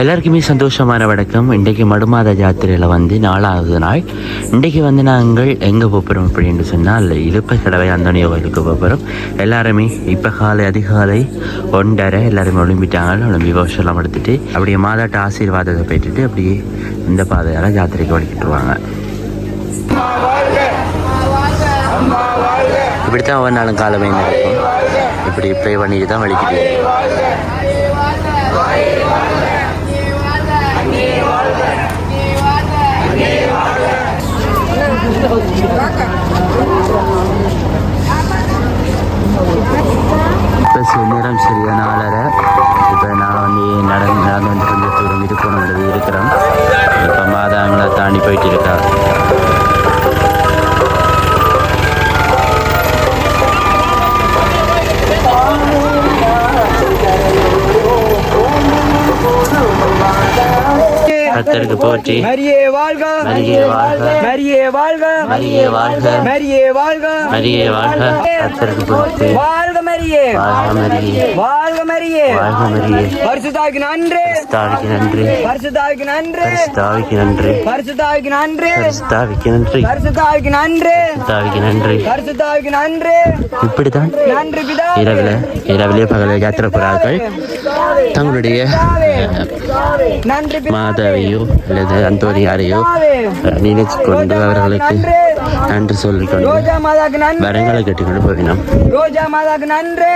எல்லாருக்குமே சந்தோஷமான வணக்கம். இன்றைக்கு மடுமாத ஜாத்திரையில் வந்து நாலாவது நாள். இன்றைக்கு வந்து நாங்கள் எங்கே போகிறோம் அப்படின்னு சொன்னால் இழுப்ப கடவை அந்தோனிய கோயிலுக்கு போகிறோம் எல்லாருமே இப்போ காலை அதிகாலை ஒன்றரை எல்லாருமே ஒளிம்பிட்டாங்க. ஒளிம்பி வருஷம்லாம் எடுத்துட்டு அப்படியே மாதாட்ட ஆசீர்வாதத்தை பெற்றுட்டு அப்படியே இந்த பாதையால் ஜாத்திரைக்கு இப்படி இப்படித்தான் ஒவ்வொரு நாளும் காலமே நடக்கும் இப்படி ப்ளே பண்ணிட்டு தான் வலிக்கிட்டு நடந்து வந்து கொஞ்சம் தூரம் போன வேண்டியது இருக்கிறோம் இப்போ மாதாங்களை தாண்டி போயிட்டு இருக்கா கத்தருக்கு போற்றி. மரியே வாழ்க. மரியே வாழ்க. மரியே வாழ்க. மரியே வாழ்க. மரியே வாழ்க. மரியே வாழ்க. கத்தருக்கு போற்றி. வாழ்க மரியே வாழ்க மரியே. வாழ்க மரியே. வாழ்க மரியே. பரிசுத்தாவிக்கு நன்றி தாவிக்கு நன்றி பரிசுத்தாவிக்கு நன்றி நன்றி பரிசுத்தாவிக்கு நன்றி தாவிக்கு நன்றி பரிசுத்தாவிக்கு நன்றி தாவிக்கு நன்றி பரிசுத்தாவிக்கு நன்றி இப்படித்தான் நன்றி பிதா இரவில் இரவிலே பகல யாத்திரை போகிறார்கள் தங்களுடைய மாதாவையோ அல்லது அந்தோனியாரையோ நினைச்சு கொண்டு அவர்களுக்கு நன்றி சொல்லிக்கொண்டு வரங்களை கட்டிக்கொண்டு போவினோம் ரோஜா மாதாக்கு நன்றி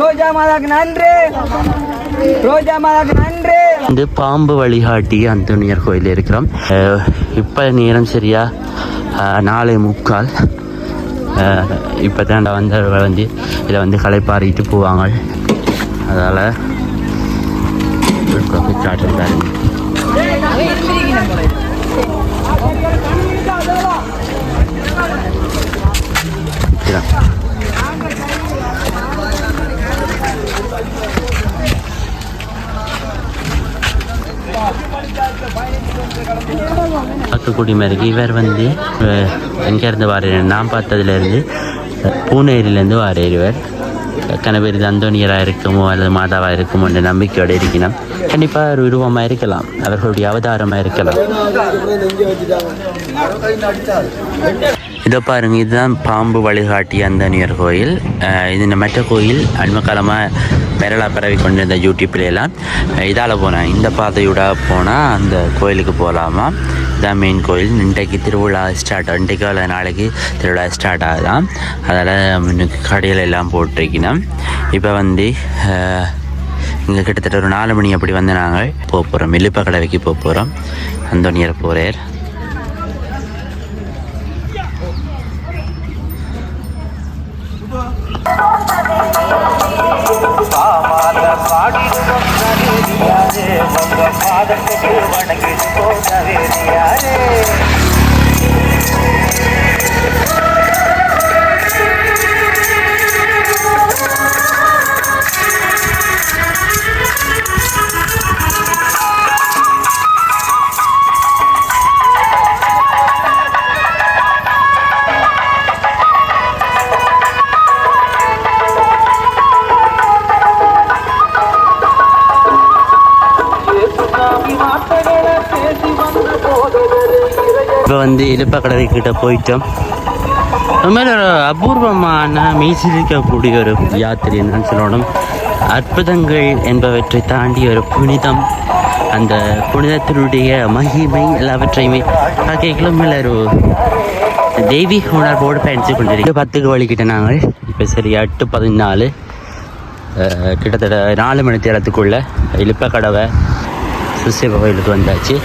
ரோஜா மாதாக்கு நன்றி ரோஜா மாதாக்கு நன்றி. பாம்பு வழிகாட்டி அந்தோனியர் கோயில் இருக்கிறோம். இப்போ நேரம் சரியா? நாளை முக்கால். இப்போ தான் வந்து வந்து இதில் வந்து களைப்பாறிட்டு போவாங்க. அதால் காட்டுறாரு பக்கக்குடி மாதிரி இவர் வந்து எங்கேருந்து வாரேன் நான் பார்த்ததுலேருந்து பூனேரியிலேருந்து வாரேர் இவர். கணவர் இது அந்தோனியராக இருக்குமோ அல்லது மாதாவாக இருக்குமோ என்ற நம்பிக்கையோடு இருக்கணும் கண்டிப்பாக ஒரு உருவமாக இருக்கலாம். அவர்களுடைய அவதாரமாக இருக்கலாம். இதோ பாருங்கள் இதுதான் பாம்பு வழிகாட்டி அந்தனியர் கோயில். இது இந்த மற்ற கோயில் அண்மக்காலமாக பெரலா பரவி கொண்டிருந்த யூடியூப்ல இதால் போனேன் இந்த பாதையோட போனால் அந்த கோயிலுக்கு போகலாமா இதுதான் மெயின் கோயில். இன்றைக்கு திருவிழா ஸ்டார்ட் இன்றைக்கு அல்ல நாளைக்கு திருவிழா ஸ்டார்ட் ஆகுதான் அதால் முன்னுக்கு கடையில் எல்லாம் போட்டிருக்கணும். இப்போ வந்து இங்கே கிட்டத்தட்ட ஒரு நாலு மணி அப்படி வந்து நாங்கள் போக போகிறோம் இழுப்ப கடவைக்கு போக போகிறோம் அந்தோனியர் போகிறார் நவேரியாரே பாதத்துக்கு வணங்கிடுவோம் போகவே யாரே இப்போ வந்து இலுப்பக்கடவை கிட்ட போயிட்டோம். உண்மையில ஒரு அபூர்வமான மெய்சிலிக்கக்கூடிய ஒரு யாத்திரை யாத்திரைன்னு சொல்லணும். அற்புதங்கள் என்பவற்றை தாண்டி ஒரு புனிதம். அந்த புனிதத்தினுடைய மகிமை எல்லாவற்றையுமே கேட்கலும் ஒரு தெய்வீக உணர்வோடு பயணித்து கொண்டிருக்கோம் பத்துக்கு வழிக்கிட்ட நாங்கள். இப்போ சரி எட்டு பதினாலு. கிட்டத்தட்ட நாலு மணி தேரத்துக்குள்ளே இலுப்பக்கடவை சுசிவ கோயிலுக்கு வந்தாச்சு.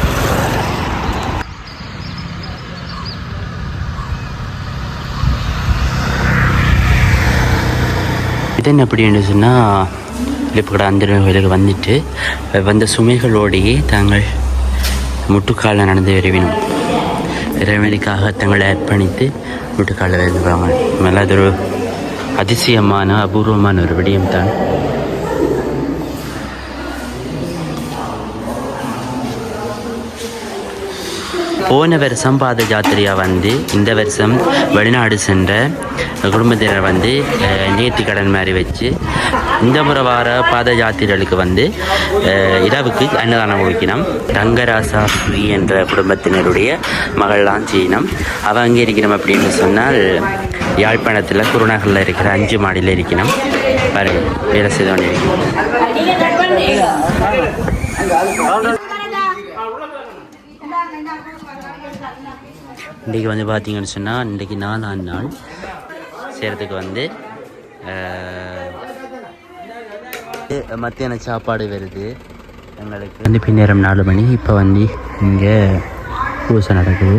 இது என்ன அப்படின்னு சொன்னால் இப்போ அந்த கோயிலுக்கு வந்துட்டு வந்த சுமைகளோடையே தாங்கள் முட்டுக்கால நடந்து விரைவினோம். இறைவனுக்காக தங்களை அர்ப்பணித்து முட்டுக்கால விரைவாங்க மேலே அது ஒரு அதிசயமான அபூர்வமான ஒரு விடயம் தான். போன வருஷம் பாத ஜாத்திரையா வந்து இந்த வருஷம் வெளிநாடு சென்ற குடும்பத்தினர் வந்து நேர்த்தி கடன் மாதிரி வச்சு இந்த முறை வார பாத யாத்திரைகளுக்கு வந்து இரவுக்கு அன்னதானம் கொடுக்கணும். ரங்கராசா ஸ்ரீ என்ற குடும்பத்தினருடைய மகள்லாம் செய்யணும். அவ அங்கே இருக்கணும் அப்படின்னு சொன்னால் யாழ்ப்பாணத்தில் குருநகரில் இருக்கிற அஞ்சு மாடியில் இருக்கணும். பாருங்க வேலை செய்தோன்னு இருக்கணும் இன்றைக்கி வந்து பார்த்தீங்கன்னு சொன்னால் இன்றைக்கி நாலாம் நாள். செய்கிறதுக்கு வந்து மத்தியான சாப்பாடு வருது. எங்களுக்கு வந்து பின்னேரம் நாலு மணி. இப்போ வந்து இங்கே பூசை நடக்குது.